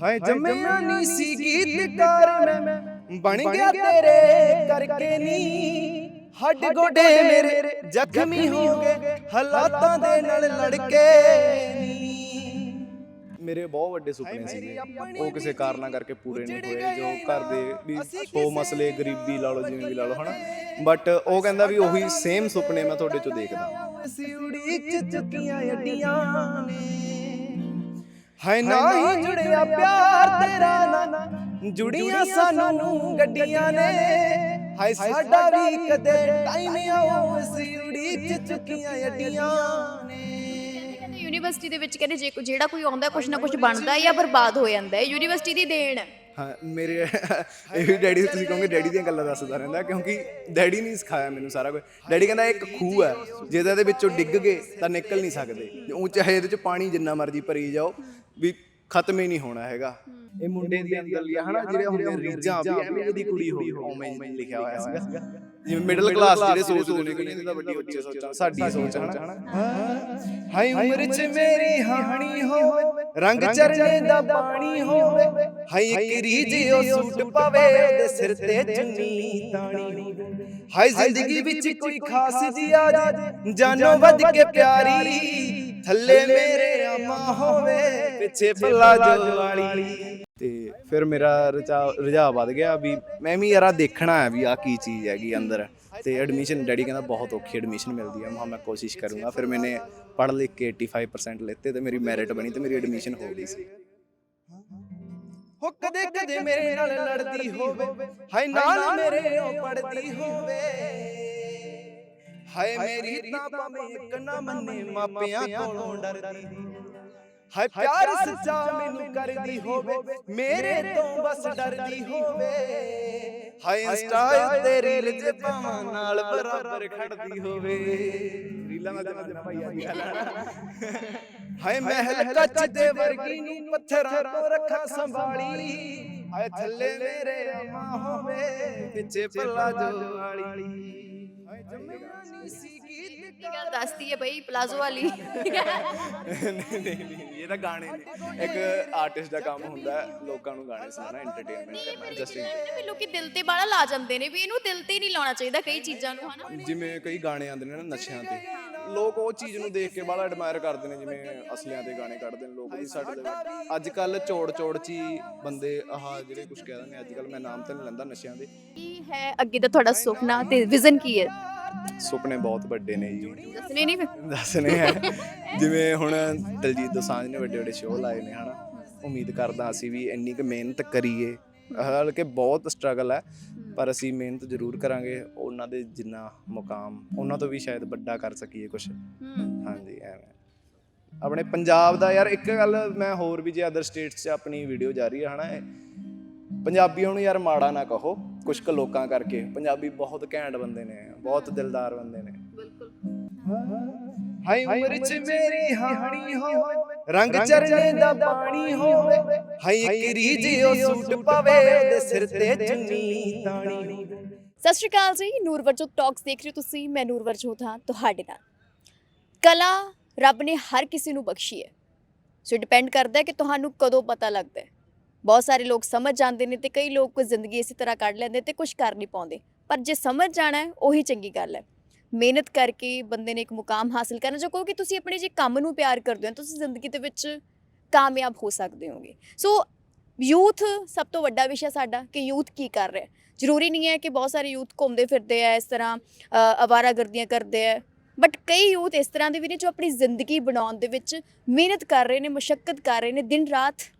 ਹਾਏ ਜੰਮਿਆ ਨਹੀਂ ਸੀ ਗੀਤਕਾਰ ਮੈਂ ਬਣ ਗਿਆ ਤੇਰੇ ਕਰਕੇ ਨੀ। ਹੱਡ ਗੋਡੇ ਮੇਰੇ ਜ਼ਖਮੀ ਹੋ ਗਏ। ਹਾਲਾਤਾਂ ਦੇ ਨਾਲ ਲੜ ਕੇ ਮੇਰੇ ਬਹੁਤ ਵੱਡੇ ਸੁਪਨੇ ਸੀਗੇ। ਉਹ ਕਿਸੇ ਕਾਰਨਾਂ ਕਰਕੇ ਪੂਰੇ ਨਹੀਂ ਹੋਏ ਜੋ ਘਰ ਦੇ ਵੀ ਸੋ ਮਸਲੇ ਗਰੀਬੀ ਲਾ ਲਓ ਜਿਵੇਂ ਵੀ ਲਾ ਲਓ ਹਨਾ? ਬਟ ਉਹ ਕਹਿੰਦਾ ਵੀ ਉਹੀ ਸੇਮ ਸੁਪਨੇ ਮੈਂ ਤੁਹਾਡੇ ਚੋਂ ਦੇਖਦਾ ਅਸੀਂ ਉਡੀਕ ਚੁੱਕੀਆਂ ਅੱਡੀਆਂ ਨੇ। ਹਾਏ ਨਾ ਹੀ ਜੁੜਿਆ ਪਿਆਰ ਤੇਰਾ ਨਾ। ਜੁੜੀਆਂ ਸਾਨੂੰ ਗੱਡੀਆਂ ਨੇ। ਹਾਏ ਸਾਡਾ ਵੀ ਕਦੇ ਟਾਈਮ ਆਉ ਅਸੀਂ ਉਡੀਕ ਚੁੱਕੀਆਂ ਅੱਡੀਆਂ ਨੇ। ਕਹਿੰਦੇ ਯੂਨੀਵਰਸਿਟੀ ਦੇ ਵਿੱਚ ਕਹਿੰਦੇ ਜੇ ਕੋਈ ਜਿਹੜਾ ਕੋਈ ਆਉਂਦਾ ਕੁਛ ਨਾ ਕੁਛ ਬਣਦਾ ਹੈ ਜਾਂ ਬਰਬਾਦ ਹੋ ਜਾਂਦਾ ਹੈ ਯੂਨੀਵਰਸਿਟੀ ਦੀ ਦੇਣ। ਹੈ ਹਾਂ ਮੇਰੇ ਇਹ ਵੀ ਡੈਡੀ ਤੁਸੀਂ ਕਹੋਗੇ ਡੈਡੀ ਦੀਆਂ ਗੱਲਾਂ ਦੱਸਦਾ ਰਹਿੰਦਾ ਕਿਉਂਕਿ ਡੈਡੀ ਨੇ ਸਿਖਾਇਆ ਮੈਨੂੰ ਸਾਰਾ ਕੁਝ ਡੈਡੀ ਕਹਿੰਦਾ ਇੱਕ ਖੂਹ ਹੈ ਜਿਹਦੇ ਦੇ ਵਿੱਚੋਂ ਡਿੱਗ ਗਏ ਤਾਂ ਨਿਕਲ ਨਹੀਂ ਸਕਦੇ। ਉਹ ਚਾਹੇ ਇਹਦੇ ਚ ਪਾਣੀ ਜਿੰਨਾ ਮਰਜ਼ੀ ਭਰੀ ਜਾਓ ਵੀ ਖਤਮ ਹੀ ਨਹੀਂ ਹੋਣਾ ਹੈਗਾ। ਇਹ ਮੁੰਡੇ ਦੀ ਅੰਦਰ ਲਿਆ ਹਨਾ ਜਿਹੜੇ ਹੁੰਦੇ ਰੀਜਾਂ ਵੀ ਐਵੇਂ ਇਹਦੀ ਕੁੜੀ ਹੋਈ ਉਵੇਂ ਹੀ ਲਿਖਿਆ ਹੋਇਆ ਸੀਗਾ। ਜਿਵੇਂ ਮਿਡਲ ਕਲਾਸ ਜਿਹੜੇ ਸੋਚਦੇ ਨੇ ਕਿ ਇਹਦੀ ਤਾਂ ਵੱਡੀ ਉੱਚੀ ਸੋਚਾਂ ਸਾਡੀ ਸੋਚ ਹਨਾ। ਹਾਈ ਉਮਰ ਚ ਮੇਰੀ ਹਾਣੀ ਹੋਵੇ ਰੰਗ ਚਰਨੇ ਦਾ ਪਾਣੀ ਹੋਵੇ। ਹਾਈ ਇੱਕ ਰੀਝ ਉਹ ਸੂਟ ਪਵੇ ਦੇ ਸਿਰ ਤੇ ਚੁੰਨੀ ਤਾਣੀ ਹਾਈ ਜ਼ਿੰਦਗੀ ਵਿੱਚ ਕੋਈ ਖਾਸ ਜੀ ਆ ਜਾਨੋਂ ਵੱਧ ਕੇ ਪਿਆਰੀ। ਥੱਲੇ ਮੇਰੇ ਆਮਾ ਹੋਵੇ ਪਿੱਛੇ ਪੱਲਾ ਜੋ ਵਾਲੀ। ਤੇ ਫਿਰ ਮੇਰਾ ਰਜਾ ਰੁਝਾਅ ਵੱਧ ਗਿਆ ਵੀ ਮੈਂ ਵੀ ਯਾਰਾ ਦੇਖਣਾ ਹੈ ਵੀ ਆ ਕੀ ਚੀਜ਼ ਹੈਗੀ ਅੰਦਰ। ਤੇ ਐਡਮਿਸ਼ਨ ਡੈਡੀ ਕਹਿੰਦਾ ਬਹੁਤ ਔਖੀ ਐਡਮਿਸ਼ਨ ਮਿਲਦੀ ਹੈ। ਮੈਂ ਮੈਂ ਕੋਸ਼ਿਸ਼ ਕਰੂੰਗਾ। ਫਿਰ ਮੈਨੇ ਪੜ੍ਹ ਲਿਖ ਕੇ 85% ਲਿੱਤੇ ਤੇ ਮੇਰੀ ਮੈਰਿਟ ਬਣੀ ਤੇ ਮੇਰੀ ਐਡਮਿਸ਼ਨ ਹੋ ਗਈ ਸੀ। ਹੋ ਕਦੇ ਕਦੇ ਮੇਰੇ ਨਾਲ ਲੜਦੀ ਹੋਵੇ। ਹਾਏ ਨਾਲ ਮੇਰੇ ਉਹ ਪੜਦੀ ਹੋਵੇ। ਹਾਏ ਮੇਰੀ ਤਾਂ ਭਾਵੇਂ ਇੱਕ ਨਾ ਮੰਨੇ ਮਾਪਿਆਂ ਕੋਲੋਂ ਡਰਦੀ ਹਾਏ ਪਿਆਰ ਸੱਚਾ ਮੈਨੂੰ ਕਰਦੀ ਹੋਵੇ ਮੇਰੇ ਤੋਂ ਬਸ ਡਰਦੀ ਹੋਵੇ। ਹਾਏ ਇੰਸਟਾ ਉੱਤੇ ਰੀਲ ਜੇ ਪਾਵਾਂ ਨਾਲ ਬਰਾਬਰ ਖੜਦੀ ਹੋਵੇ। ਰੀਲਾਂ ਦਾ ਜਮਾਨਾ ਭਾਈ ਆ ਗਿਆ ਹਾਏ ਮਹਿਲ ਕੱਚ ਦੇ ਵਰਗੀ ਨੂੰ ਪੱਥਰਾਂ ਤੋਂ ਰੱਖਾਂ ਸੰਭਾਲੀ। ਹਾਏ ਥੱਲੇ ਮੇਰੇ ਅਮਾ ਹੋਵੇ ਪਿੱਛੇ ਪੱਲਾ ਜੋ ਵਾਲੀ ਹਾਏ ਜੰਮਿਆ ਨਹੀਂ ਇਹ ਗੱਲ ਦੱਸਦੀ ਹੈ ਬਈ ਪਲਾਜ਼ੋ ਵਾਲੀ। ਨਹੀਂ ਨਹੀਂ ਨਹੀਂ ਇਹ ਤਾਂ ਗਾਣੇ ਨੇ। ਇੱਕ ਆਰਟਿਸਟ ਦਾ ਕੰਮ ਹੁੰਦਾ ਹੈ ਲੋਕਾਂ ਨੂੰ ਗਾਣੇ ਸੁਣਾਉਣਾ ਐਂਟਰਟੇਨਮੈਂਟ ਕਰਨਾ ਜਸਟ ਵੀ ਲੋਕੀ ਦਿਲ ਤੇ ਬਾਲਾ ਲਾ ਜਾਂਦੇ ਨੇ ਵੀ ਇਹਨੂੰ ਦਿਲ ਤੇ ਨਹੀਂ ਲਾਉਣਾ ਚਾਹੀਦਾ ਕਈ ਚੀਜ਼ਾਂ ਨੂੰ ਹਨਾ? ਜਿਵੇਂ ਕਈ ਗਾਣੇ ਆਉਂਦੇ ਨੇ ਨਾ ਨਸ਼ਿਆਂ ਤੇ ਲੋਕ ਉਹ ਚੀਜ਼ ਨੂੰ ਦੇਖ ਕੇ ਬੜਾ ਐਡਮਾਇਰ ਕਰਦੇ ਨੇ ਜਿਵੇਂ ਅਸਲਿਆਂ ਦੇ ਗਾਣੇ ਕੱਢਦੇ ਨੇ ਲੋਕ ਵੀ ਸਾਡੇ ਦੇ ਵਿੱਚ। ਅੱਜ ਕੱਲ ਚੋੜ ਚੋੜ ਚ ਹੀ ਬੰਦੇ ਆਹ ਜਿਹੜੇ ਕੁਝ ਕਹਿ ਦਿੰਦੇ ਅੱਜ ਕੱਲ ਮੈਂ ਨਾਮ ਤਾਂ ਨਹੀਂ ਲੈਂਦਾ ਨਸ਼ਿਆਂ ਦੇ। ਕੀ ਹੈ ਅੱਗੇ ਦਾ ਤੁਹਾਡਾ ਸੁਪਨਾ ਤੇ ਵਿਜ਼ਨ ਕੀ ਹੈ? ਸੁਪਨੇ ਬਹੁਤ ਵੱਡੇ ਨੇ ਜੀ। ਦੱਸਣੇ ਨਹੀਂ ਫਿਰ? ਦੱਸਣੇ ਹੈ। ਜਿਵੇਂ ਹੁਣ ਦਲਜੀਤ ਦੋਸਾਂਝ ਨੇ ਵੱਡੇ ਵੱਡੇ ਸ਼ੋਅ ਲਾਏ ਨੇ ਹਨਾ। ਉਮੀਦ ਕਰਦਾ ਅਸੀਂ ਵੀ ਇੰਨੀ ਕੁ ਮਿਹਨਤ ਕਰੀਏ। ਹਾਲਾਂਕਿ ਬਹੁਤ ਸਟਰਗਲ ਹੈ ਪਰ ਅਸੀਂ ਮਿਹਨਤ ਜ਼ਰੂਰ ਕਰਾਂਗੇ ਉਹਨਾਂ ਦੇ ਜਿੰਨਾ ਮੁਕਾਮ ਉਹਨਾਂ ਤੋਂ ਵੀ ਸ਼ਾਇਦ ਵੱਡਾ ਕਰ ਸਕੀਏ ਕੁਝ ਹਾਂਜੀ ਐਵੇਂ। ਆਪਣੇ ਪੰਜਾਬ ਦਾ ਯਾਰ ਇੱਕ ਗੱਲ ਮੈਂ ਹੋਰ ਵੀ ਜੇ ਅਦਰ ਸਟੇਟਸ 'ਚ ਆਪਣੀ ਵੀਡੀਓ ਜਾ ਰਹੀ ਹੈ ਹਨਾ ਪੰਜਾਬੀਆਂ ਨੂੰ ਯਾਰ ਮਾੜਾ ਨਾ ਕਹੋ ਕੁਝ ਕੁ ਲੋਕਾਂ ਕਰਕੇ। ਪੰਜਾਬੀ ਬਹੁਤ ਘੈਂਟ ਬੰਦੇ ਨੇ। ਬਹੁਤ ਦਿਲਦਾਰ ਬੰਦੇ ਨੇ। ਬਿਲਕੁਲ। ਹਾਈ ਉਮਰ ਚ ਮੇਰੀ ਹਾਣੀ ਹੋਵੇ ਰੰਗ ਚਰਨੇ ਦਾ ਪਾਣੀ ਹੋਵੇ ਹਾਈ ਇੱਕ ਰੀਝ ਉਹ ਸੂਟ ਪਵੇ ਦੇ ਸਿਰ ਤੇ ਚੁੰਨੀ ਤਾਣੀ ਸਤਿ ਸ਼੍ਰੀ ਅਕਾਲ ਜੀ ਨੂਰਵਰਜੋਤ ਟਾਕਸ ਦੇਖ ਰਹੇ ਹੋ ਤੁਸੀਂ ਮੈਂ ਨੂਰਵਰਜੋਤ ਹਾਂ ਤੁਹਾਡੇ ਨਾਲ। ਕਲਾ ਰੱਬ ਨੇ ਹਰ ਕਿਸੇ ਨੂੰ ਬਖਸ਼ੀ ਹੈ। ਸੋ ਡਿਪੈਂਡ ਕਰਦਾ ਹੈ ਕਿ ਤੁਹਾਨੂੰ ਕਦੋਂ ਪਤਾ ਲੱਗਦਾ ਹੈ। ਬਹੁਤ ਸਾਰੇ ਲੋਕ ਸਮਝ ਜਾਂਦੇ ਨੇ ਤੇ ਕਈ ਲੋਕ ਜ਼ਿੰਦਗੀ ਇਸੇ ਤਰ੍ਹਾਂ ਕੱਢ ਲੈਂਦੇ ਤੇ ਕੁਝ ਕਰ ਨਹੀਂ ਪਾਉਂਦੇ। ਪਰ ਜੇ ਸਮਝ ਜਾਣਾ ਹੈ, ਉਹੀ ਚੰਗੀ ਗੱਲ ਹੈ। ਮਿਹਨਤ ਕਰਕੇ ਬੰਦੇ ਨੇ ਇੱਕ ਮੁਕਾਮ ਹਾਸਲ ਕਰਨਾ, ਜੋ ਕਹੋ ਕਿ ਤੁਸੀਂ ਆਪਣੇ ਜੇ ਕੰਮ ਨੂੰ ਪਿਆਰ ਕਰਦੇ ਹੋ, ਤੁਸੀਂ ਜ਼ਿੰਦਗੀ ਦੇ ਵਿੱਚ ਕਾਮਯਾਬ ਹੋ ਸਕਦੇ ਹੋਗੇ। ਸੋ ਯੂਥ ਸਭ ਤੋਂ ਵੱਡਾ ਵਿਸ਼ਾ ਸਾਡਾ ਕਿ ਯੂਥ ਕੀ ਕਰ ਰਿਹਾ ਜ਼ਰੂਰੀ ਨਹੀਂ ਹੈ ਕਿ ਬਹੁਤ ਸਾਰੇ ਯੂਥ ਘੁੰਮਦੇ ਫਿਰਦੇ ਆ, ਇਸ ਤਰ੍ਹਾਂ ਅਵਾਰਾਗਰਦੀਆਂ ਕਰਦੇ ਆ। ਬਟ ਕਈ ਯੂਥ ਇਸ ਤਰ੍ਹਾਂ ਦੇ ਵੀ ਨੇ ਜੋ ਆਪਣੀ ਜ਼ਿੰਦਗੀ ਬਣਾਉਣ ਦੇ ਵਿੱਚ ਮਿਹਨਤ ਕਰ ਰਹੇ ਨੇ ਮੁਸ਼ਕਲ ਕਰ ਰਹੇ ਨੇ ਦਿਨ ਰਾਤ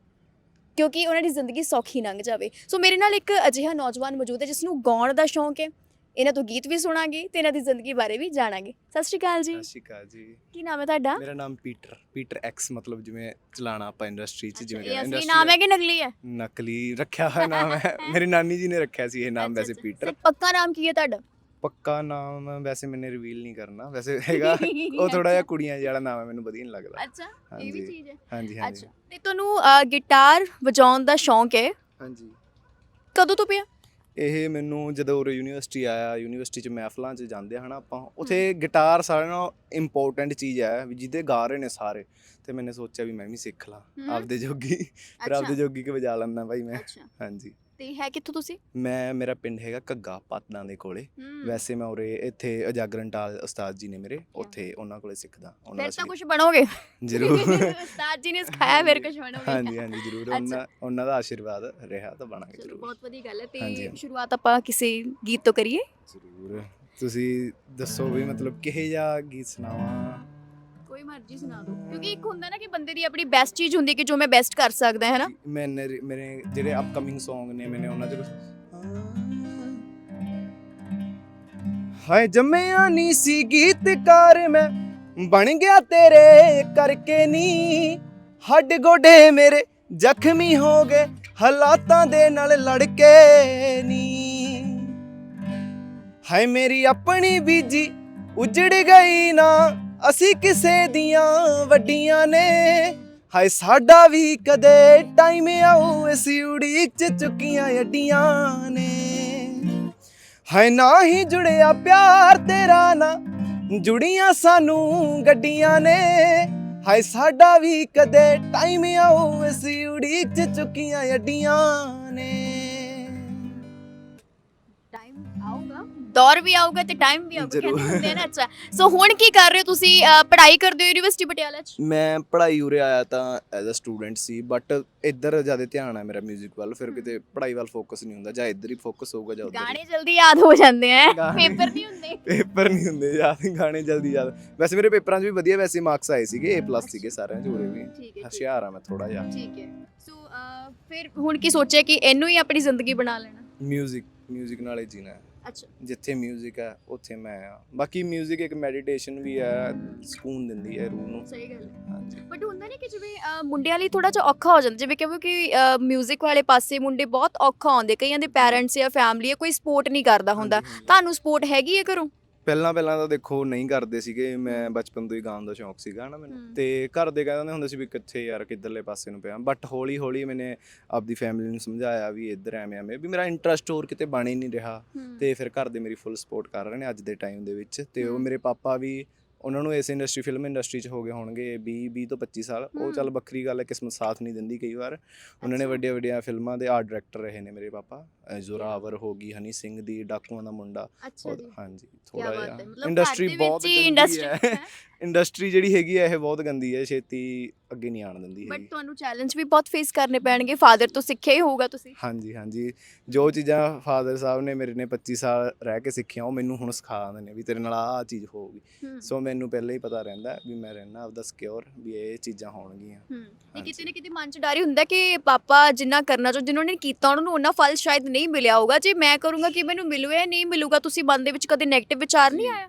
ਕਿਉਂਕਿ ਉਹਨਾਂ ਦੀ ਜ਼ਿੰਦਗੀ ਸੌਖੀ ਲੰਘ ਜਾਵੇ। ਸੋ ਮੇਰੇ ਨਾਲ ਇੱਕ ਅਜਿਹਾ ਨੌਜਵਾਨ ਮੌਜੂਦ ਹੈ ਜਿਸ ਨੂੰ ਗਾਉਣ ਦਾ ਸ਼ੌਂਕ ਹੈ। ਇਹਨਾਂ ਤੋਂ ਗੀਤ ਵੀ ਸੁਣਾਂਗੇ ਤੇ ਇਹਨਾਂ ਦੀ ਜ਼ਿੰਦਗੀ ਬਾਰੇ ਵੀ ਜਾਣਾਂਗੇ। ਸਤਿ ਸ਼੍ਰੀ ਅਕਾਲ ਜੀ। ਸਤਿ ਸ਼੍ਰੀ ਅਕਾਲ ਜੀ। ਕੀ ਨਾਮ ਹੈ ਤੁਹਾਡਾ? ਮੇਰਾ ਨਾਮ ਪੀਟਰ ਪੀਟਰ ਐਕਸ ਮਤਲਬ ਜਿਵੇਂ ਚਲਾਣਾ ਆਪਾਂ ਇੰਡਸਟਰੀ 'ਚ ਜਿਵੇਂ ਕਹਿੰਦੇ industry ਨਾਮ ਹੈ। ਕਿ ਨਕਲੀ ਹੈ? ਨਕਲੀ ਰੱਖਿਆ ਹੋਇਆ ਨਾਮ ਹੈ। ਮੇਰੀ ਨਾਨੀ ਜੀ ਨੇ ਰੱਖਿਆ ਸੀ ਇਹ ਨਾਮ ਵੈਸੇ ਪੀਟਰ। ਪੱਕਾ ਨਾਮ ਕੀ ਹੈ ਤੁਹਾਡਾ? ਪੱਕਾ ਨਾਮ ਵੈਸੇ ਮੈਨੇ ਰਿਵੀਲ ਨਹੀਂ ਕਰਨਾ। ਵੈਸੇ ਹੈਗਾ ਉਹ ਥੋੜਾ ਜਿਹਾ ਕੁੜੀਆਂ ਵਾਲਾ ਨਾਮ ਹੈ ਮੈਨੂੰ ਵਧੀਆ ਨਹੀਂ ਲੱਗਦਾ। ਅੱਛਾ ਇਹ ਵੀ ਹਾਂਜੀ। ਚੀਜ਼ ਹੈ। ਹਾਂਜੀ ਹਾਂਜੀ। ਅੱਛਾ ਤੇ ਤੁਹਾਨੂੰ ਅ, ਗਿਟਾਰ ਵਜਾਉਣ ਦਾ ਸ਼ੌਂਕ ਹੈ? ਹਾਂਜੀ। ਕਦੋਂ ਤੋਂ ਪਿਆ? ਇਹ ਮੈਨੂੰ ਜਦੋਂ ਉਰੇ ਯੂਨੀਵਰਸਿਟੀ ਆਇਆ ਯੂਨੀਵਰਸਿਟੀ ਚ ਮਹਿਫਲਾਂ ਚ ਜਾਂਦੇ ਹਨਾ ਆਪਾਂ ਉਥੇ ਗਿਟਾਰ ਸਾਰਿਆਂ ਨਾਲੋਂ ਇੰਪੋਰਟੈਂਟ ਚੀਜ਼ ਹੈ ਵੀ ਜਿਹਦੇ ਗਾ ਰਹੇ ਨੇ ਸਾਰੇ। ਤੇ ਮੈਨੇ ਸੋਚਿਆ ਵੀ ਮੈਂ ਵੀ ਸਿੱਖ ਲਾਂ ਹਮ। ਆਪਦੇ ਜੋਗੀ ਫਿਰ ਆਪਦੇ ਜੋਗੀ ਕਿ ਵਜਾ ਲੈਂਦਾ ਭਾਈ ਮੈਂ। ਅੱਛਾ। ਹਾਂਜੀ। ਤੇ ਹੈ ਕਿੱਥੋਂ ਤੁਸੀਂ? ਮੈਂ ਮੇਰਾ ਪਿੰਡ ਹੈਗਾ ਘੱਗਾ ਪਾਤੜਾਂ ਦੇ ਕੋਲੇ। ਵੈਸੇ ਮੈਂ ਉਰੇ ਇੱਥੇ ਅਜਾਗਰਨ ਟਾਲ ਉਸਤਾਦ ਜੀ ਨੇ ਮੇਰੇ ਉੱਥੇ ਉਹਨਾਂ ਕੋਲੇ ਸਿੱਖਦਾ। ਉਹਨਾਂ ਫਿਰ ਤਾਂ। ਕੁਝ ਬਣੋਗੇ? ਜ਼ਰੂਰ। ਉਸਤਾਦ ਜੀ ਨੇ ਸਿਖਾਇਆ ਫਿਰ ਕੁਝ ਬਣੋਗੇ? ਹਾਂਜੀ ਹਾਂਜੀ ਜ਼ਰੂਰ। ਅੱਛਾ। ਉਹਨਾਂ ਉਹਨਾਂ ਦਾ ਆਸ਼ੀਰਵਾਦ ਰਿਹਾ ਤਾਂ ਬਣਾਂਗੇ ਚਲੋ ਜ਼ਰੂਰ। ਬਹੁਤ ਵਧੀਆ ਗੱਲ ਹੈ। ਹਾਂਜੀ, ਤੇ ਹਾਂਜੀ। ਸ਼ੁਰੂਆਤ ਆਪਾਂ ਕਿਸੇ ਗੀਤ ਤੋਂ ਕਰੀਏ? ਜ਼ਰੂਰ। ਤੁਸੀਂ ਦੱਸੋ ਵੀ ਮਤਲਬ ਕਿਹੇ ਜਿਹਾ ਗੀਤ ਸੁਣਾਵਾਂ? ਕੋਈ ਮਰਜ਼ੀ ਸੁਣਾ ਦਿਓ ਕਿਉਂਕਿ ਇੱਕ ਹੁੰਦਾ ਨਾ ਕਿ ਬੰਦੇ ਦੀ ਆਪਣੀ ਬੈਸਟ ਚੀਜ਼ ਹੁੰਦੀ ਕਿ ਜੋ ਮੈਂ ਬੈਸਟ ਕਰ ਸਕਦਾ, ਹੈ ਨਾ? ਮੈਨੇ ਮੇਰੇ ਜਿਹੜੇ ਅਪਕਮਿੰਗ Song ਨੇ ਮੈਨੇ ਉਹਨਾਂ ਚ ਹਾਏ, ਜੰਮਿਆ ਨਹੀਂ ਸੀ ਗੀਤਕਾਰ ਮੈਂ, ਬਣ ਗਿਆ ਤੇਰੇ ਕਰਕੇ ਨੀ। ਹੱਡ ਗੋਡੇ ਮੇਰੇ ਜ਼ਖਮੀ ਹੋ ਗਏ, ਹਾਲਾਤਾਂ ਦੇ ਨਾਲ ਲੜ ਕੇ ਨੀ। ਹਾਏ, ਮੇਰੀ ਆਪਣੀ ਬੀਜੀ ਉਜੜ ਗਈ ਨਾ। ਅਸੀਂ ਕਿਸੇ ਦੀਆਂ ਵੱਡੀਆਂ ਨੇ। ਹਾਏ, ਸਾਡਾ ਵੀ ਕਦੇ ਟਾਈਮ ਆਊ ਅਸੀਂ ਉਡੀਕ ਚ ਚੁੱਕੀਆਂ ਅੱਡੀਆਂ ਨੇ। ਹਾਏ, ਨਾ ਹੀ ਜੁੜਿਆ ਪਿਆਰ ਤੇਰਾ ਨਾ, ਜੁੜੀਆਂ ਸਾਨੂੰ ਗੱਡੀਆਂ ਨੇ। ਹਾਏ, ਸਾਡਾ ਵੀ ਕਦੇ ਟਾਈਮ ਆਊ ਅਸੀਂ ਉਡੀਕ ਚ ਚੁੱਕੀਆਂ ਅੱਡੀਆਂ ਨੇ। ਦੌਰ ਵੀ ਆਊਗਾ ਤੇ ਟਾਈਮ ਵੀ ਆਊਗਾ ਜ਼ਰੂਰ। ਕਹਿੰਦੇ ਹੁੰਦੇ ਆ ਨਾ ਅੱਛਾ ਸੋ ਹੁਣ ਕੀ ਕਰ ਰਹੇ ਹੋ ਤੁਸੀਂ ਅਹ, ਪੜ੍ਹਾਈ ਕਰਦੇ ਹੋ ਯੂਨੀਵਰਸਿਟੀ ਪਟਿਆਲਾ ਚ ਮੈਂ ਪੜ੍ਹਾਈ ਉਰੇ ਆਇਆ ਤਾਂ ਐਜ਼ ਅ ਸਟੂਡੈਂਟ ਸੀ ਬਟ ਇੱਧਰ ਜ਼ਿਆਦਾ ਧਿਆਨ ਹੈ ਮੇਰਾ 뮤직 ਵੱਲ ਫਿਰ ਹਮ। ਕਿਤੇ ਪੜ੍ਹਾਈ ਵੱਲ ਫੋਕਸ ਨਹੀਂ ਹੁੰਦਾ ਜਾਂ ਇੱਧਰ ਹੀ ਫੋਕਸ ਹੋਊਗਾ ਜਾਂ ਉੱਧਰ ਗਾਣੇ ਜਲਦੀ ਯਾਦ ਹੋ ਜਾਂਦੇ ਆ ਗਾਣੇ- ਪੇਪਰ ਨਹੀਂ ਹੁੰਦੇ ਪੇਪਰ ਨਹੀਂ ਹੁੰਦੇ ਯਾਦ ਗਾਣੇ ਜਲਦੀ ਯਾਦ ਵੈਸੇ ਮੇਰੇ ਪੇਪਰਾਂ 'ਚ ਵੀ ਵਧੀਆ ਵੈਸੇ ਮਾਰਕਸ ਆਏ ਸੀਗੇ A+ ਅੱਛਾ। ਸੀਗੇ ਸਾਰਿਆਂ 'ਚ ਉਰੇ ਵੀ ਠੀਕ ਹੈ ਠੀਕ- ਹੁਸ਼ਿਆਰ ਆ ਮੈਂ ਥੋੜਾ ਜਿਹਾ ਠੀਕ ਹੈ ਸੋ ਅਹ, ਫਿਰ ਹੁਣ ਕੀ ਸੋਚਿਆ ਕਿ ਇਹਨੂੰ ਹੀ ਆਪਣੀ ਜ਼ਿੰਦਗੀ ਬਣਾ ਲੈਣਾ 뮤직 뮤직 ਨਾਲ ਹੀ ਜੀਣਾ ਹੈ ਅੱਛਾ ਜਿੱਥੇ 뮤직 ਹੈ ਉੱਥੇ ਮੈਂ ਆ ਬਾਕੀ 뮤직 ਇੱਕ ਮੈਡੀਟੇਸ਼ਨ ਵੀ ਹੈ ਸਕੂਨ ਦਿੰਦੀ ਹੈ ਰੂਹ ਨੂੰ ਸਹੀ ਗੱਲ ਹੈ ਹਾਂਜੀ ਬਟ ਹੁੰਦਾ ਨਹੀਂ ਕਿ ਜਿਵੇਂ ਅਹ, ਮੁੰਡਿਆਂ ਲਈ ਥੋੜਾ ਜਿਹਾ ਔਖਾ ਹੋ ਜਾਂਦਾ ਜਿਵੇਂ ਕਹਿੰਦੇ ਕਿ 뮤직 ਵਾਲੇ ਪਾਸੇ ਮੁੰਡੇ ਬਹੁਤ ਔਖਾ ਆਉਂਦੇ ਕਈਆਂ ਦੇ ਪੈਰੈਂਟਸ ਜਾਂ ਫੈਮਿਲੀ ਕੋਈ ਸਪੋਰਟ ਨਹੀਂ ਕਰਦਾ ਹੁੰਦਾ ਹਾਂਜੀ, ਹਾਂਜੀ। ਤੁਹਾਨੂੰ ਸਪੋਰਟ ਹੈਗੀ ਹੈ ਘਰੋਂ ਪਹਿਲਾਂ ਪਹਿਲਾਂ ਤਾਂ ਦੇਖੋ ਨਹੀਂ ਕਰਦੇ ਸੀਗੇ। ਮੈਂ ਬਚਪਨ ਤੋਂ ਹੀ ਗਾਉਣ ਦਾ ਸ਼ੌਂਕ ਸੀਗਾ ਨਾ ਮੈਨੂੰ। ਤੇ ਘਰ ਦੇ ਕਹਿੰਦੇ ਹੁੰਦੇ ਸੀ ਵੀ ਕਿੱਥੇ ਯਾਰ ਕਿੱਧਰਲੇ ਪਾਸੇ ਨੂੰ ਪਿਆ। ਬਟ ਹੌਲੀ ਹੌਲੀ ਮੈਨੇ ਆਪਦੀ ਫੈਮਿਲੀ ਨੂੰ ਸਮਝਾਇਆ ਵੀ ਇੱਧਰ ਐਵੇਂ ਐਵੇਂ ਵੀ ਮੇਰਾ ਇੰਟਰਸਟ ਹੋਰ ਕਿਤੇ ਬਣ ਹੀ ਨਹੀਂ ਰਿਹਾ। ਤੇ ਫਿਰ ਘਰ ਦੇ ਮੇਰੀ ਫੁੱਲ ਸਪੋਰਟ ਕਰ ਰਹੇ ਨੇ ਅੱਜ ਦੇ ਟਾਈਮ ਦੇ ਵਿੱਚ। ਤੇ ਉਹ। ਮੇਰੇ ਪਾਪਾ ਵੀ ਉਹਨਾਂ ਨੂੰ ਇਸ ਇੰਡਸਟਰੀ ਫਿਲਮ ਇੰਡਸਟਰੀ 'ਚ ਹੋ ਗਏ ਹੋਣਗੇ 20 20 ਤੋਂ 25 ਸਾਲ। ਉਹ। ਚੱਲ ਵੱਖਰੀ ਗੱਲ ਹੈ ਕਿਸਮਤ ਸਾਥ ਨਹੀਂ ਦਿੰਦੀ ਕਈ ਵਾਰ। ਉਹਨਾਂ ਨੇ ਅੱਛਾ। ਵੱਡੀਆਂ ਵੱਡੀਆਂ ਫਿਲਮਾਂ ਦੇ ਆਰਟ ਡਾਇਰੈਕਟਰ ਰਹੇ ਨੇ ਮੇਰੇ ਪਾਪਾ। ਜ਼ੋਰਾਵਰ ਹੋ ਗਈ ਹਨੀ ਸਿੰਘ ਦੀ ਡਾਕੂਆਂ ਦਾ ਮੁੰਡਾ। ਹਾਂਜੀ ਥੋੜਾ ਜਿਹਾ ਇੰਡਸਟਰੀ ਬਹੁਤ ਗੰਦੀ ਇੰਡਸਟਰੀ ਹੈ। ਇੰਡਸਟਰੀ ਜਿਹੜੀ ਹੈਗੀ ਹੈ ਇਹ ਬਹੁਤ ਗੰਦੀ ਹੈ ਛੇਤੀ ਅੱਗੇ ਨਹੀਂ ਆਣ ਦਿੰਦੀ ਬਟ ਹੈਗੀ। ਤੁਹਾਨੂੰ ਚੈਲੰਜ ਵੀ ਬਹੁਤ ਫੇਸ ਕਰਨੇ ਪੈਣਗੇ ਫਾਦਰ ਤੋਂ ਸਿੱਖਿਆ ਹੀ ਹੋਊਗਾ ਤੁਸੀਂ। ਹਾਂਜੀ ਹਾਂਜੀ। ਜੋ ਚੀਜ਼ਾਂ ਫਾਦਰ ਸਾਹਿਬ ਨੇ ਮੇਰੇ ਨੇ 25 ਸਾਲ ਰਹਿ ਕੇ ਸਿੱਖੀਆਂ ਉਹ ਮੈਨੂੰ ਹੁਣ ਸਿਖਾ ਦਿੰਦੇ ਨੇ ਵੀ ਤੇਰੇ ਨਾਲ ਆਹ ਚੀਜ਼ ਹੋਊਗੀ। ਹੂੰ। ਸੋ ਮੈਨੂੰ ਪਹਿਲਾਂ ਹੀ ਪਤਾ ਰਹਿੰਦਾ ਵੀ ਮੈਂ ਰਹਿਣਾ ਆਪਦਾ ਸਿਕਿਉਰ ਵੀ ਇਹ ਚੀਜ਼ਾਂ ਹੋਣਗੀਆਂ। ਹੂੰ। ਨਹੀਂ ਹਾਂਜੀ। ਕਿਤੇ ਨਾ ਕਿਤੇ ਮਨ ਚ ਡਰ ਹੀ ਹੁੰਦਾ ਕਿ ਪਾਪਾ ਜਿੰਨਾ ਕਰਨਾ ਚਾਹ ਜਿਨ੍ਹਾਂ ਨੇ ਕੀਤਾ ਉਹਨਾਂ ਨੂੰ ਉਹਨਾਂ ਫਲ ਸ਼ਾਇਦ ਨਹੀਂ ਮਿਲਿਆ ਹੋਊਗਾ। ਜੇ ਮੈਂ ਕਰੂੰਗਾ ਕਿ ਮੈਨੂੰ ਮਿਲੂਗਾ ਜਾਂ ਨਹੀਂ ਮਿਲੂਗਾ ਤੁਸੀਂ ਮਨ ਦੇ ਵਿੱਚ ਕਦੇ 네ਗੇਟਿਵ ਵਿਚਾਰ ਨਹੀਂ ਜੀ। ਆਇਆ?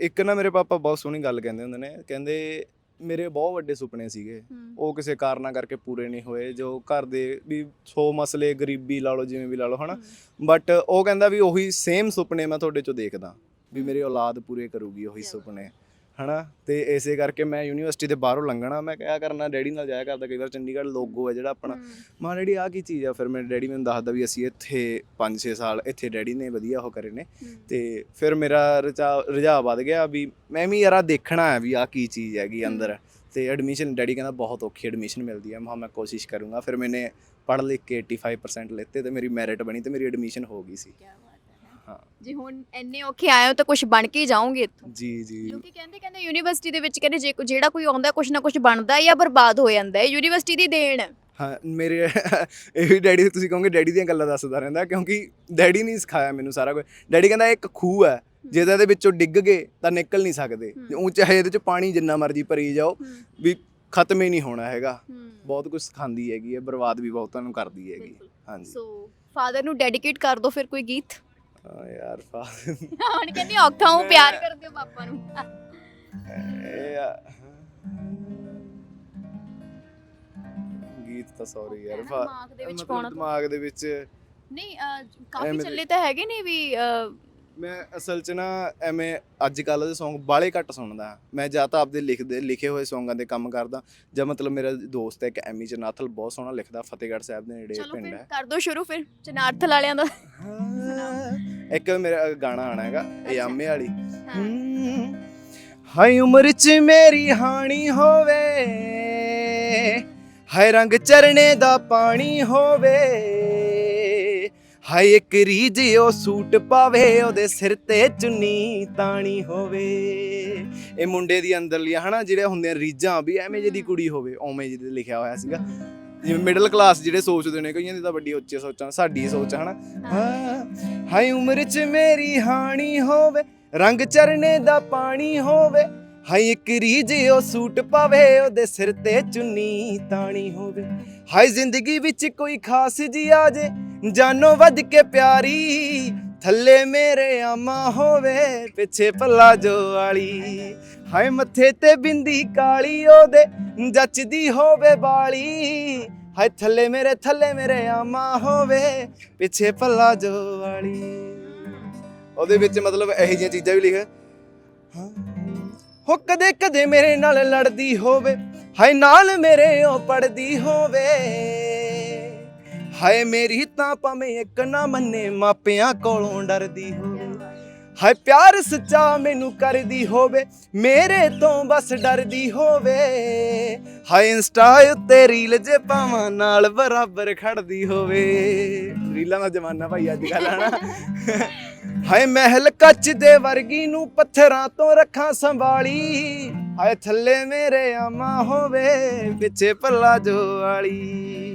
ਇੱਕ ਨਾ ਮੇਰੇ ਪਾਪਾ ਬਹੁਤ ਸੋਹਣੀ ਗੱਲ ਕਹਿੰਦੇ ਹੁੰਦੇ ਨੇ ਕਹਿੰਦੇ ਮੇਰੇ ਬਹੁਤ ਵੱਡੇ ਸੁਪਨੇ ਸੀਗੇ। ਉਹ ਕਿਸੇ ਕਾਰਨਾਂ ਕਰਕੇ ਪੂਰੇ ਨਹੀਂ ਹੋਏ ਜੋ ਘਰ ਦੇ ਵੀ 100 ਮਸਲੇ ਗਰੀਬੀ ਲਾ ਲਓ ਜਿਵੇਂ ਵੀ ਲਾ ਲਓ ਹਨਾ। ਬਟ ਉਹ ਕਹਿੰਦਾ ਵੀ ਉਹੀ ਸੇਮ ਸੁਪਨੇ ਮੈਂ ਤੁਹਾਡੇ ਚੋਂ ਦੇਖਦਾ ਵੀ ਮੇਰੀ ਔਲਾਦ ਪੂਰੇ ਕਰੂਗੀ ਉਹੀ ਸੁਪਨੇ। ਹਨਾ? ਤੇ ਇਸੇ ਕਰਕੇ ਮੈਂ ਯੂਨੀਵਰਸਿਟੀ ਦੇ ਬਾਹਰੋਂ ਲੰਘਣਾ। ਮੈਂ ਕਿਹਾ ਕਰਨਾ ਡੈਡੀ ਨਾਲ ਜਾਇਆ ਕਰਦਾ। ਕਈ ਵਾਰ ਚੰਡੀਗੜ੍ਹ ਲੋਗੋ ਹੈ ਜਿਹੜਾ ਆਪਣਾ। ਮਾਂ ਡੈਡੀ ਆ ਕੀ ਚੀਜ਼ ਆ? ਫਿਰ ਮੇਰੇ ਡੈਡੀ ਮੈਨੂੰ ਦੱਸਦਾ ਵੀ ਅਸੀਂ ਇੱਥੇ 5-6 ਸਾਲ ਇੱਥੇ ਡੈਡੀ ਨੇ ਵਧੀਆ ਉਹ ਕਰੇ ਨੇ। ਤੇ ਫਿਰ ਮੇਰਾ ਰੁਝਾਅ ਵੱਧ ਗਿਆ ਵੀ ਮੈਂ ਵੀ ਯਾਰਾ ਦੇਖਣਾ ਹੈ ਵੀ ਆ ਕੀ ਚੀਜ਼ ਹੈਗੀ ਅੰਦਰ। ਤੇ ਐਡਮਿਸ਼ਨ ਡੈਡੀ ਕਹਿੰਦਾ ਬਹੁਤ ਔਖੀ ਐਡਮਿਸ਼ਨ ਮਿਲਦੀ ਹੈ। ਮੈਂ ਮੈਂ ਕੋਸ਼ਿਸ਼ ਕਰੂੰਗਾ। ਫਿਰ ਮੈਨੇ ਪੜ੍ਹ ਲਿਖ ਕੇ 85% ਲਿੱਤੇ ਤੇ ਮੇਰੀ ਮੈਰਿਟ ਬਣੀ ਤੇ ਮੇਰੀ ਐਡਮਿਸ਼ਨ ਹੋ ਗਈ ਸੀ। ਹਾਂ। ਜੀ ਹੁਣ ਇੰਨੇ ਔਖੇ ਆਏ ਹੋ ਤਾਂ ਕੁਝ ਬਣ ਕੇ ਹੀ ਜਾਓਗੇ ਇੱਥੋਂ। ਜੀ ਜੀ। ਲੋਕੀ ਕਹਿੰਦੇ ਕਹਿੰਦੇ ਯੂਨੀਵਰਸਿਟੀ ਦੇ ਵਿੱਚ ਕਹਿੰਦੇ ਜੇ ਕੋ- ਜਿਹੜਾ ਕੋਈ ਆਉਂਦਾ ਕੁਝ ਨਾ ਕੁਝ ਬਣਦਾ ਹੈ ਜਾਂ ਬਰਬਾਦ ਹੋ ਜਾਂਦਾ ਹੈ। ਯੂਨੀਵਰਸਿਟੀ ਦੀ ਦੇਣ। ਹੈ। ਹਾਂ ਮੇਰੇ ਇਹ ਵੀ ਡੈਡੀ ਤੁਸੀਂ ਕਹੋਗੇ ਡੈਡੀ ਦੀਆਂ ਗੱਲਾਂ ਦੱਸਦਾ ਰਹਿੰਦਾ ਕਿਉਂਕਿ ਡੈਡੀ ਨੇ ਸਿਖਾਇਆ ਮੈਨੂੰ ਸਾਰਾ ਕੁਝ ਡੈਡੀ ਕਹਿੰਦਾ ਇੱਕ ਖੂਹ ਹੈ। ਜੇ ਤਾਂ ਇਹਦੇ ਵਿੱਚੋਂ ਡਿੱਗ ਗਏ ਤਾਂ ਨਿਕਲ ਨਹੀਂ ਸਕਦੇ। ਹੂੰ। ਉਹ ਚਾਹੇ ਇਹਦੇ ਚ ਪਾਣੀ ਜਿੰਨਾ ਮਰਜ਼ੀ ਭਰੀ ਜਾਓ ਵੀ ਖਤਮ ਹੀ ਨਹੀਂ ਹੋਣਾ ਹੈਗਾ। ਬਹੁਤ ਕੁਝ ਸਿਖਾਉਂਦੀ ਹੈਗੀ ਹੈ ਬਰਬਾਦ ਵੀ ਬਹੁਤਾਂ ਨੂੰ ਕਰਦੀ ਹੈਗੀ ਬਿਲਕੁਲ। ਹਾਂਜੀ। ਸੋ ਫਾਦਰ ਨੂੰ ਡੈਡੀਕੇਟ ਕਰ ਦਿਓ ਫਿਰ ਕੋਈ ਗੀਤ। ਹਾਂ ਯਾਰ ਫਾ ਹੁਣ ਕਹਿੰਦੀ ਔਖਾ ਹੂੰ ਪਿਆਰ ਕਰਦੇ ਹੋ ਪਾਪਾ ਨੂੰ। ਗੀਤ ਤਾਂ ਸੌਰੀ ਯਾਰ ਫਾ ਦਿਮਾਗ ਦੇ ਵਿੱਚ ਪਾਉਣਾ ਦਿਮਾਗ ਦੇ ਵਿੱਚ ਨਹੀਂ ਅਹ, ਕਾਫੀ ਚੱਲੇ ਤਾਂ ਹੈਗੇ ਨੇ ਵੀ ਅਹ, ਮੈਂ ਅਸਲ 'ਚ ਨਾ ਐਵੇਂ ਅੱਜ ਕੱਲ੍ਹ ਦੇ Song ਬਾਲੇ ਘੱਟ ਸੁਣਦਾ ਮੈਂ ਜਾਂ ਤਾਂ ਆਪਦੇ ਲਿਖਦੇ ਲਿਖੇ ਹੋਏ ਸੌਂਗਾਂ ਦੇ ਕੰਮ ਕਰਦਾ ਜਾਂ ਮਤਲਬ ਮੇਰਾ ਦੋਸਤ ਹੈ ਇੱਕ ਐਮੀ ਜਨਾਥਲ ਬਹੁਤ ਸੋਹਣਾ ਲਿਖਦਾ ਫਤਿਹਗੜ੍ਹ ਸਾਹਿਬ ਦੇ ਨੇੜੇ ਚਲੋ ਪਿੰਡ ਫਿਰ ਹੈ। ਕਰ ਦੋ ਸ਼ੁਰੂ ਫਿਰ ਚਨਾਰਥਲ ਵਾਲਿਆਂ ਦਾ। ਇੱਕ ਮੇਰਾ ਗਾਣਾ ਆਣਾ ਹੈਗਾ। ਯਾਮੇ ਵਾਲੀ। ਹਾਈ ਉਮਰ 'ਚ ਮੇਰੀ ਹਾਣੀ ਹੋਵੇ ਹਾਏ ਰੰਗ ਚਰਣੇ ਦਾ ਪਾਣੀ ਹੋਵੇ ਹਾਏ ਇੱਕ ਰੀਜ ਉਹ ਸੂਟ ਪਾਵੇ, ਉਹਦੇ ਸਿਰ ਤੇ ਚੁੰਨੀ ਤਾਣੀ ਹੋਵੇ। ਇਹ ਮੁੰਡੇ ਦੀ ਅੰਦਰਲੀ ਹਨਾ, ਜਿਹੜੇ ਹੁੰਦੇ ਆ ਰੀਝਾਂ ਵੀ ਐਵੇਂ ਜਿਹੀ ਕੁੜੀ ਹੋਵੇ ਓਵੇਂ ਜਿਹਦੇ ਲਿਖਿਆ ਹੋਇਆ ਸੀਗਾ। ਜਿਵੇਂ ਮਿਡਲ ਕਲਾਸ ਜਿਹੜੇ ਸੋਚਦੇ ਨੇ, ਕਈਆਂ ਦੀ ਤਾਂ ਵੱਡੀ ਉੱਚੀ ਸੋਚਾਂ, ਸਾਡੀ ਸੋਚ ਹਨਾ। ਹਾਂ, ਹਾਏ ਉਮਰ 'ਚ ਮੇਰੀ ਹਾਣੀ ਹੋਵੇ, ਰੰਗ ਚਰਨੇ ਦਾ ਪਾਣੀ ਹੋਵੇ, ਹਾਏ ਇੱਕ ਰੀਜ ਉਹ ਸੂਟ ਪਾਵੇ, ਉਹਦੇ ਸਿਰ ਤੇ ਚੁੰਨੀ ਤਾਣੀ ਹੋਵੇ। ਹਾਏ ਜ਼ਿੰਦਗੀ ਵਿੱਚ ਕੋਈ ਖਾਸ ਜੀ ਆ ਜੇ ਜਾਨੋਂ ਵੱਧ ਕੇ ਪਿਆਰੀ, ਥੱਲੇ ਮੇਰੇ ਆਮਾ ਹੋਵੇ, ਪਿੱਛੇ ਪੱਲਾ ਜੋ ਵਾਲੀ ਹਾਏ ਮੱਥੇ ਤੇ ਬਿੰਦੀ ਕਾਲੀ, ਉਹਦੇ ਜੱਚਦੀ ਹੋਵੇ ਬਾਲੀ। ਹਾਏ ਥੱਲੇ ਮੇਰੇ ਥੱਲੇ ਮੇਰੇ ਆਮਾ ਹੋਵੇ, ਪਿੱਛੇ ਪੱਲਾ ਜੋ ਵਾਲੀ ਉਹਦੇ ਵਿੱਚ ਮਤਲਬ ਇਹੋ ਜਿਹੀਆਂ ਚੀਜ਼ਾਂ ਵੀ ਲਿਖ ਹਾਂ। ਹੋ ਕਦੇ ਕਦੇ ਮੇਰੇ ਨਾਲ ਲੜਦੀ ਹੋਵੇ, ਹਾਏ ਨਾਲ ਮੇਰੇ ਉਹ ਪੜਦੀ ਹੋਵੇ। ਹਾਏ ਮੇਰੀ ਤਾਂ ਭਾਵੇਂ ਇੱਕ ਨਾ ਮੰਨੇ, ਮਾਪਿਆਂ ਕੋਲੋਂ ਡਰਦੀ ਹੋਵੇ। ਹਾਏ ਪਿਆਰ ਸੱਚਾ ਮੈਨੂੰ ਕਰਦੀ ਹੋਵੇ, ਮੇਰੇ ਤੋਂ ਬਸ ਡਰਦੀ ਹੋਵੇ। ਹਾਏ ਇੰਸਟਾ ਉੱਤੇ ਰੀਲ ਜੇ ਪਾਵਾਂ, ਨਾਲ ਬਰਾਬਰ ਖੜਦੀ ਹੋਵੇ। ਰੀਲਾਂ ਦਾ ਜ਼ਮਾਨਾ ਭਾਈ ਅੱਜ ਕੱਲ੍ਹ ਹਨਾ ਹਾਏ ਮਹਿਲ ਕੱਚ ਦੇ ਵਰਗੀ ਨੂੰ ਪੱਥਰਾਂ ਤੋਂ ਰੱਖਾਂ ਸੰਭਾਲੀ। ਹਾਏ ਥੱਲੇ ਮੇਰੇ ਆਮਾ ਹੋਵੇ, ਪਿੱਛੇ ਪੱਲਾ ਜੋ ਵਾਲੀ।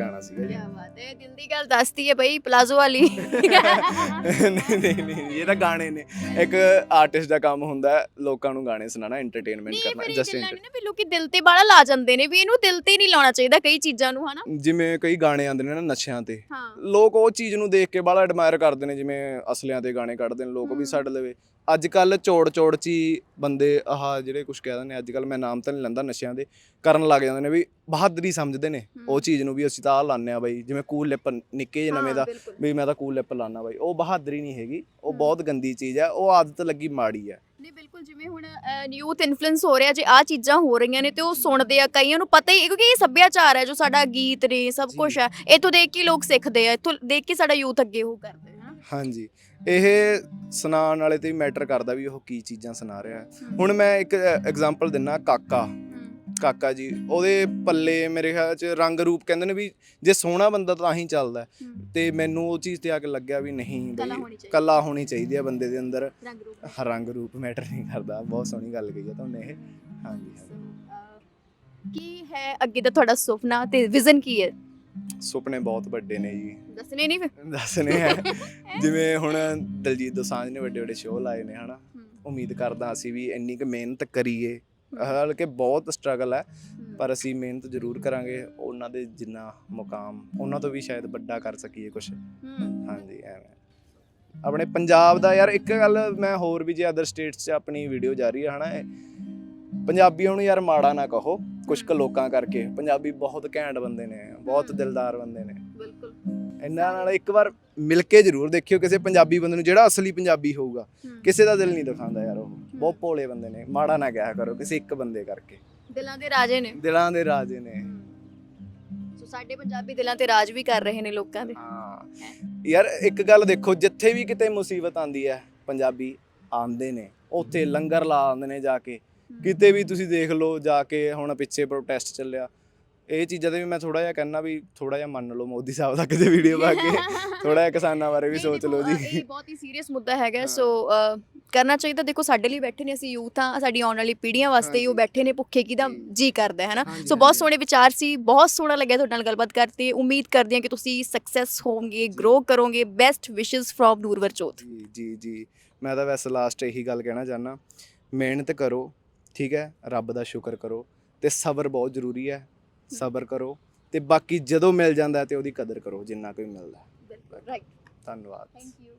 ਗਾਣਾ ਸੀਗਾ ਜੀ। ਕੀ ਬਾਤ ਹੈ ਦਿਲ ਦੀ ਗੱਲ ਦੱਸਦੀ ਹੈ ਬਈ ਪਲਾਜ਼ੋ ਵਾਲੀ। ਨਹੀਂ ਨਹੀਂ ਨਹੀਂ ਇਹ ਤਾਂ ਗਾਣੇ ਨੇ। ਇੱਕ ਆਰਟਿਸਟ ਦਾ ਕੰਮ ਹੁੰਦਾ ਹੈ ਲੋਕਾਂ ਨੂੰ ਗਾਣੇ ਸੁਣਾਣਾ ਐਂਟਰਟੇਨਮੈਂਟ ਕਰਨਾ ਜਸਟ ਗੱਲਾਂ ਨੇ ਵੀ ਲੋਕੀ ਦਿਲ ਤੇ ਬਾਲਾ ਲਾ ਜਾਂਦੇ ਨੇ ਵੀ ਇਹਨੂੰ ਦਿਲ ਤੇ ਨਹੀਂ ਲਾਉਣਾ ਚਾਹੀਦਾ ਕਈ ਚੀਜ਼ਾਂ ਨੂੰ ਹਨਾ? ਜਿਵੇਂ ਕਈ ਗਾਣੇ ਆਉਂਦੇ ਨੇ ਨਾ ਨਸ਼ਿਆਂ ਤੇ। ਲੋਕ ਉਹ ਚੀਜ਼ ਨੂੰ ਦੇਖ ਕੇ ਬੜਾ ਐਡਮਾਇਰ ਕਰਦੇ ਨੇ ਜਿਵੇਂ ਅਸਲਿਆਂ ਤੇ ਗਾਣੇ ਕੱਢਦੇ ਨੇ ਲੋਕ ਵੀ। ਸਾਡੇ ਲਵੇ। ਅੱਜ ਕੱਲ ਚੋੜ ਚੋੜ ਚ ਹੀ ਬੰਦੇ ਆਹ ਜਿਹੜੇ ਕੁਝ ਕਹਿ ਦਿੰਦੇ ਅੱਜ ਕੱਲ ਮੈਂ ਨਾਮ ਤਾਂ ਨਹੀਂ ਲੈਂਦਾ ਨਸ਼ਿਆਂ ਦੇ ਕਰਨ ਲੱਗ ਜਾਂਦੇ ਨੇ ਵੀ ਬਹਾਦਰੀ ਸਮਝਦੇ ਨੇ ਉਹ। ਚੀਜ਼ ਨੂੰ ਵੀ ਅਸੀਂ ਤਾਂ ਲਾਉਂਦੇ ਆ ਬਾਈ ਜਿਵੇਂ ਕੂਲ ਲਿਪ ਨਿੱਕੇ ਜਿਹੇ ਨਵੇਂ ਹਾਂ, ਦਾ। ਵੀ ਮੈਂ ਤਾਂ ਕੂਲ ਲਿਪ ਲਾਣਾ ਬਾਈ ਉਹ ਬਹਾਦਰੀ ਨਹੀਂ ਹੈਗੀ ਉਹ। ਬਹੁਤ ਗੰਦੀ ਚੀਜ਼ ਹੈ ਉਹ ਆਦਤ ਲੱਗੀ ਮਾੜੀ ਹੈ ਨਹੀਂ ਬਿਲਕੁਲ ਜਿਵੇਂ ਹੁਣ ਯੂਥ ਇਨਫਲੂਐਂਸ ਹੋ ਰਿਹਾ ਜੇ ਆ ਚੀਜ਼ਾਂ ਹੋ ਰਹੀਆਂ ਨੇ ਤੇ ਉਹ ਸੁਣਦੇ ਆ ਕਈਆਂ ਨੂੰ ਪਤਾ ਹੀ ਕਿਉਂਕਿ ਇਹ ਸੱਭਿਆਚਾਰ ਹੈ ਜੋ ਸਾਡਾ ਗੀਤ ਨੇ ਸਭ। ਕੁਝ ਹੈ ਇਥੋਂ ਦੇਖ ਕੇ ਲੋਕ ਸਿੱਖਦੇ ਆ ਇਥੋਂ ਦੇਖ ਕੇ ਸਾਡਾ ਯੂਥ ਅੱਗੇ ਉਹ ਕਰਦੇ ਹੈ ਹਾਂਜੀ। ਇਹ ਸੁਣਾਉਣ ਵਾਲੇ ਤੇ ਵੀ ਮੈਟਰ ਕਰਦਾ ਵੀ ਉਹ ਕੀ ਚੀਜ਼ਾਂ ਸੁਣਾ ਰਿਹਾ ਹੈ। ਹੁਣ ਮੈਂ ਇੱਕ ਐਗਜ਼ਾਮਪਲ ਦਿੰਨਾ ਕਾਕਾ। ਕਾਕਾ ਜੀ ਉਹਦੇ ਪੱਲੇ ਮੇਰੇ ਖਿਆਲ ਚ ਰੰਗ ਰੂਪ ਕਹਿੰਦੇ ਨੇ ਵੀ ਜੇ ਸੋਹਣਾ ਬੰਦਾ ਤਾਂ ਹੀ ਚੱਲਦਾ। ਤੇ ਮੈਨੂੰ ਉਹ ਚੀਜ਼ ਤੇ ਆ ਕੇ ਲੱਗਿਆ ਵੀ ਨਹੀਂ ਕਲਾ ਬਈ ਹੋਣੀ ਚਾਹੀਦੀ। ਕਲਾ ਹੋਣੀ ਚਾਹੀਦੀ ਹੈ ਬੰਦੇ ਦੇ ਅੰਦਰ। ਰੰਗ ਰੂਪ। ਹ- ਰੰਗ ਰੂਪ ਮੈਟਰ ਨਹੀਂ ਕਰਦਾ। ਬਹੁਤ ਸੋਹਣੀ ਗੱਲ ਕਹੀ ਹੈ ਤੁਹਾਨੂੰ ਇਹ। ਹਾਂਜੀ ਹਾਂਜੀ। ਕੀ ਹੈ ਅੱਗੇ ਦਾ ਤੁਹਾਡਾ ਸੁਪਨਾ ਤੇ ਵਿਜ਼ਨ ਕੀ ਹੈ? ਸੁਪਨੇ ਬਹੁਤ ਵੱਡੇ ਨੇ ਜੀ। ਦੱਸਣੇ ਨਹੀਂ ਫਿਰ? ਦੱਸਣੇ ਹੈ ਜਿਵੇਂ ਹੁਣ ਦਲਜੀਤ ਦੋਸਾਂਝ ਨੇ ਵੱਡੇ ਵੱਡੇ ਸ਼ੋਅ ਲਾਏ ਨੇ ਹਨਾ। ਉਮੀਦ ਕਰਦਾ ਅਸੀਂ ਵੀ ਇੰਨੀ ਕੁ ਮਿਹਨਤ ਕਰੀਏ। ਹਾਲਾਂਕਿ ਬਹੁਤ ਸਟਰਗਲ ਹੈ। ਪਰ ਅਸੀਂ ਮਿਹਨਤ ਜ਼ਰੂਰ ਕਰਾਂਗੇ। ਉਹਨਾਂ ਦੇ ਜਿੰਨਾ ਮੁਕਾਮ ਉਹਨਾਂ ਤੋਂ ਵੀ ਸ਼ਾਇਦ ਵੱਡਾ ਕਰ ਸਕੀਏ ਕੁਝ ਹਾਂਜੀ ਐਵੇਂ। ਆਪਣੇ ਪੰਜਾਬ ਦਾ ਯਾਰ ਇੱਕ ਗੱਲ ਮੈਂ ਹੋਰ ਵੀ ਜੇ ਅਦਰ ਸਟੇਟਸ 'ਚ ਆਪਣੀ ਵੀਡੀਓ ਜਾ ਰਹੀ ਹੈ ਹਨਾ ਪੰਜਾਬੀਆਂ ਨੂੰ ਯਾਰ ਮਾੜਾ ਨਾ ਕਹੋ ਕੁਝ ਕੁ ਲੋਕਾਂ ਕਰਕੇ। ਪੰਜਾਬੀ ਬਹੁਤ ਘੈਂਟ ਬੰਦੇ ਨੇ। ਬਹੁਤ ਦਿਲਦਾਰ ਬੰਦੇ ਨੇ। ਬਿਲਕੁਲ। ਇਹਨਾਂ ਨਾਲ ਇੱਕ ਵਾਰ ਮਿਲ ਕੇ ਜ਼ਰੂਰ ਦੇਖਿਓ ਕਿਸੇ ਪੰਜਾਬੀ ਬੰਦੇ ਨੂੰ ਜਿਹੜਾ ਅਸਲੀ ਪੰਜਾਬੀ ਹੋਊਗਾ ਕਿਸੇ ਦਾ ਦਿਲ ਨਹੀਂ ਦਿਖਾਉਂਦਾ ਯਾਰ ਉਹ। ਬਹੁਤ ਭੋਲੇ ਬੰਦੇ ਨੇ ਮਾੜਾ ਨਾ ਕਿਹਾ ਕਰੋ ਕਿਸੇ ਇੱਕ ਬੰਦੇ ਕਰਕੇ। ਦਿਲਾਂ ਦੇ ਰਾਜੇ ਨੇ। ਦਿਲਾਂ ਦੇ ਰਾਜੇ ਨੇ। ਸੋ ਸਾਡੇ ਪੰਜਾਬੀ ਦਿਲਾਂ ਤੇ ਰਾਜ ਵੀ ਕਰ ਰਹੇ ਨੇ ਲੋਕਾਂ ਦੇ। ਹਾਂ। ਯਾਰ ਇੱਕ ਗੱਲ ਦੇਖੋ ਜਿੱਥੇ ਵੀ ਕਿਤੇ ਮੁਸੀਬਤ ਆਂਦੀ ਹੈ ਪੰਜਾਬੀ ਆਂਦੇ ਨੇ। ਉੱਥੇ ਲੰਗਰ ਲਾ ਆਉਂਦੇ ਨੇ ਜਾ ਕੇ। ਕਿਤੇ ਵੀ ਤੁਸੀਂ ਦੇਖ ਲਓ ਜਾ ਕੇ ਹੁਣ ਪਿੱਛੇ ਪ੍ਰੋਟੈਸਟ ਚੱਲਿਆ। ਇਹ ਚੀਜ਼ਾਂ ਤੇ ਵੀ ਮੈਂ ਥੋੜਾ ਜਿਹਾ ਕਹਿਣਾ ਵੀ ਥੋੜਾ ਜਿਹਾ ਮੰਨ ਲਓ ਮੋਦੀ ਸਾਹਿਬ ਦਾ ਕਿਤੇ ਵੀਡੀਓ ਪਾ ਕੇ ਥੋੜਾ ਜਿਹਾ ਕਿਸਾਨਾਂ ਬਾਰੇ ਵੀ ਸੋਚ ਲਓ ਜੀ ਇਹ ਬਹੁਤ ਹੀ ਸੀਰੀਅਸ ਮੁੱਦਾ ਹੈਗਾ। ਸੋ ਕਰਨਾ ਚਾਹੀਦਾ ਦੇਖੋ ਸਾਡੇ ਲਈ ਬੈਠੇ ਨੇ ਅਸੀਂ ਯੂਥ ਆ ਸਾਡੀ ਆਉਣ ਵਾਲੀ ਪੀੜ੍ਹੀਆਂ ਵਾਸਤੇ ਹੀ ਉਹ। ਬੈਠੇ ਨੇ ਭੁੱਖੇ ਕਿਹਦਾ ਜੀ। ਜੀ ਕਰਦਾ ਹੈ ਹਾਂਜੀ, ਸੋ ਬਹੁਤ। ਸੋਹਣੇ ਵਿਚਾਰ ਸੀ ਬਹੁਤ ਸੋਹਣਾ ਲੱਗਿਆ ਤੁਹਾਡੇ ਨਾਲ ਗੱਲਬਾਤ ਕਰਤੇ ਉਮੀਦ ਕਰਦੇ ਹਾਂ ਕਿ ਤੁਸੀਂ ਸਕਸੈਸ ਹੋਵੋਗੇ ਗਰੋ ਕਰੋਗੇ ਬੈਸਟ ਵਿਸ਼ੇਸ ਫਰੋਮ ਨੂਰਵਰਜੋਤ ਜੀ ਜੀ ਜੀ ਮੈਂ ਤਾਂ ਵੈਸੇ ਲਾਸਟ ਇਹੀ ਗੱਲ ਕਹਿਣਾ ਚਾਹਨਾ ਮਿਹਨਤ ਕਰੋ ਠੀਕ ਹੈ ਰੱਬ ਦਾ ਸ਼ੁਕਰ ਕਰੋ ਤੇ ਸਬਰ ਬਹੁਤ ਜ਼ਰੂਰੀ ਹੈ ਸਬਰ ਕਰੋ ਤੇ ਬਾਕੀ ਜਦੋਂ ਮਿਲ ਜਾਂਦਾ ਤੇ ਉਹਦੀ ਕਦਰ ਕਰੋ ਜਿੰਨਾ ਕੋਈ ਮਿਲਦਾ। ਬਿਲਕੁਲ ਰਾਈਟ ਧੰਨਵਾਦ। Thank you